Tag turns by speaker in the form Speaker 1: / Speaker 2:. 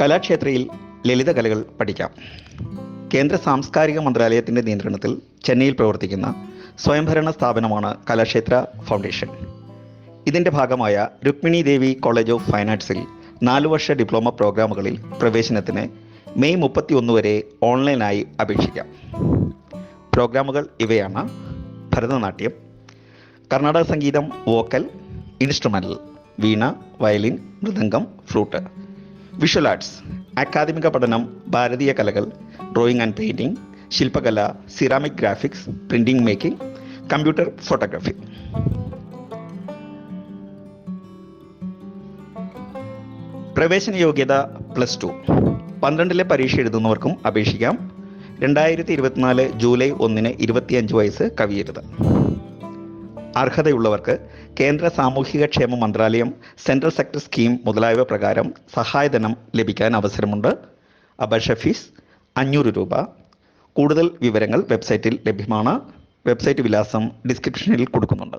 Speaker 1: കലാക്ഷേത്രയിൽ ലളിത കലകൾ പഠിക്കാം. കേന്ദ്ര സാംസ്കാരിക മന്ത്രാലയത്തിന്റെ നിയന്ത്രണത്തിൽ ചെന്നൈയിൽ പ്രവർത്തിക്കുന്ന സ്വയംഭരണ സ്ഥാപനമാണ് കലാക്ഷേത്ര ഫൗണ്ടേഷൻ. ഇതിന്റെ ഭാഗമായ Rukmini Devi college of fine ആർട്സിൽ നാല് വർഷ ഡിപ്ലോമ പ്രോഗ്രാമുകളിൽ പ്രവേശനത്തിന് മെയ് മുപ്പത്തി ഒന്ന് വരെ ഓൺലൈനായി അപേക്ഷിക്കാം. പ്രോഗ്രാമുകൾ ഇവയാണ്. ഭരതനാട്യം കർണാടക സംഗീതം vocal instrumental veena violin mridangam flute. Visual arts അക്കാദമിക പഠനം ഭാരതീയ കലകൾ drawing and painting ശില്പകല ceramic graphics printing making computer photography പ്രവേശന യോഗ്യത പ്ലസ് ടു പന്ത്രണ്ടിലെ പരീക്ഷ എഴുതുന്നവർക്കും അപേക്ഷിക്കാം. രണ്ടായിരത്തി ഇരുപത്തിനാല് ജൂലൈ ഒന്നിന് ഇരുപത്തിയഞ്ച് വയസ്സ് കവിയരുത്. അർഹതയുള്ളവർക്ക് കേന്ദ്ര സാമൂഹിക ക്ഷേമ മന്ത്രാലയം സെൻട്രൽ സെക്ടർ സ്കീം മുതലായവ പ്രകാരം സഹായധനം ലഭിക്കാൻ അവസരമുണ്ട്. അപേക്ഷ ഫീസ് അഞ്ഞൂറ് രൂപ. കൂടുതൽ വിവരങ്ങൾ വെബ്സൈറ്റിൽ ലഭ്യമാണ്. വെബ്സൈറ്റ് വിലാസം ഡിസ്ക്രിപ്ഷനിൽ കൊടുക്കുന്നുണ്ട്.